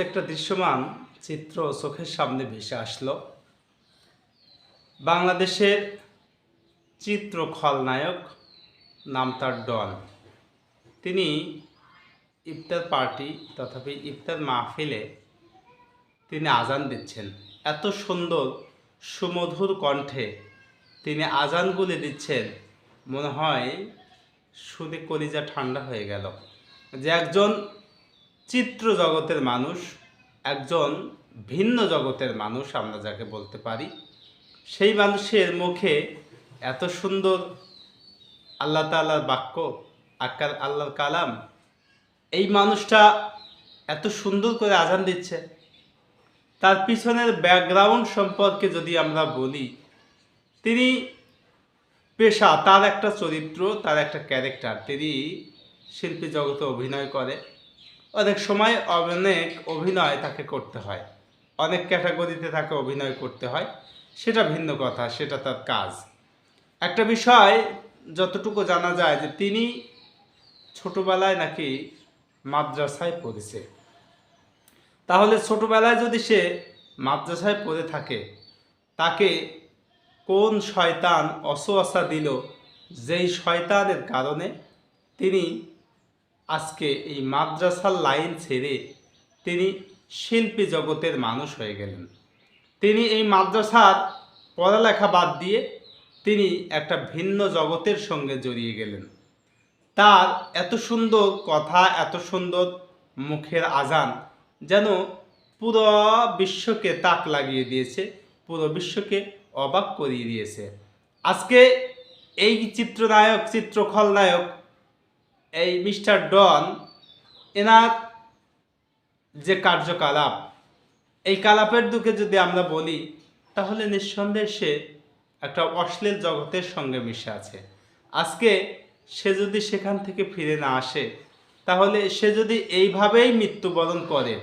একটা দৃশ্যমান চিত্র চোখের সামনে ভেসে আসলো। বাংলাদেশের চিত্র খলনায়ক নাম তার ডন। তিনি ইফতার পার্টি তথাপি ইফতার মাহফিলে তিনি আজান দিচ্ছেন। এত সুন্দর, সুমধুর কণ্ঠে তিনি আজানগুলি দিচ্ছেন। মনে হয় শুনে কলিজা ঠান্ডা হয়ে গেল। যে একজন চিত্র জগতের মানুষ, একজন ভিন্ন জগতের মানুষ আমরা যাকে বলতে পারি। সেই মানুষের মুখে এত সুন্দর আল্লাহ তাল্লাহর বাক্য, আকার আল্লাহর কালাম, এই মানুষটা এত সুন্দর করে আজান দিচ্ছে। তার পিছনের ব্যাকগ্রাউন্ড সম্পর্কে যদি আমরা বলি, তিনি পেশা, তার একটা চরিত্র, তার একটা ক্যারেক্টার, তিনি শিল্পী জগতে অভিনয় করে। অনেক সময় অনেক অভিনয় তাকে করতে হয়। অনেক ক্যাটাগরিতে তাকে অভিনয় করতে হয়। সেটা ভিন্ন কথা, সেটা তার কাজ। একটা বিষয় যতটুকু জানা যায় যে তিনি ছোটবেলায় নাকি মাদ্রাসায় পড়েছে। তাহলে ছোটবেলায় যদি সে মাদ্রাসায় পড়ে থাকে, তাকে কোন শয়তান অসোয়াশা দিল? যেই শয়তানের কারণে তিনি আজকে এই মাদ্রাসার লাইন ছেড়ে তিনি শিল্পী জগতের মানুষ হয়ে গেলেন। তিনি এই মাদ্রাসার পড়ালেখা বাদ দিয়ে তিনি একটা ভিন্ন জগতের সঙ্গে জড়িয়ে গেলেন। তার এত সুন্দর কথা, এত সুন্দর মুখের আজান যেন পুরো বিশ্বকে তাক লাগিয়ে দিয়েছে, পুরো বিশ্বকে অবাক করিয়ে দিয়েছে। আজকে এই চিত্রনায়ক চিত্র খলনায়ক এই মিস্টার ডন, এনার যে কার্যকলাপ, এই কালাপের দিকে যদি আমরা বলি, তাহলে নিঃসন্দেহে সে একটা অশ্লীল জগতের সঙ্গে মিশে আছে। আজকে সে যদি সেখান থেকে ফিরে না আসে, তাহলে সে যদি এইভাবেই মৃত্যুবরণ করে,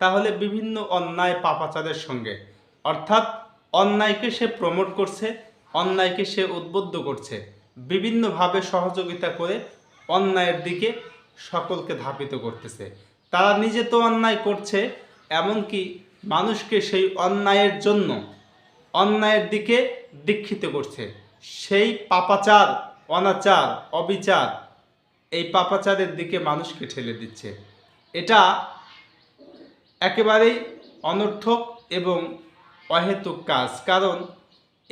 তাহলে বিভিন্ন অন্যায় পাপাচারের সঙ্গে, অর্থাৎ অন্যায়কে সে প্রমোট করছে, অন্যায়কে সে উদ্বুদ্ধ করছে, বিভিন্নভাবে সহযোগিতা করে অন্যায়ের দিকে সকলকে ধাপিত করতেছে। তারা নিজে তো অন্যায় করছে, এমনকি মানুষকে সেই অন্যায়ের জন্য, অন্যায়ের দিকে দীক্ষিত করছে। সেই পাপাচার, অনাচার, অবিচার, এই পাপাচারের দিকে মানুষকে ঠেলে দিচ্ছে। এটা একেবারেই অনর্থক এবং অহেতুক কাজ। কারণ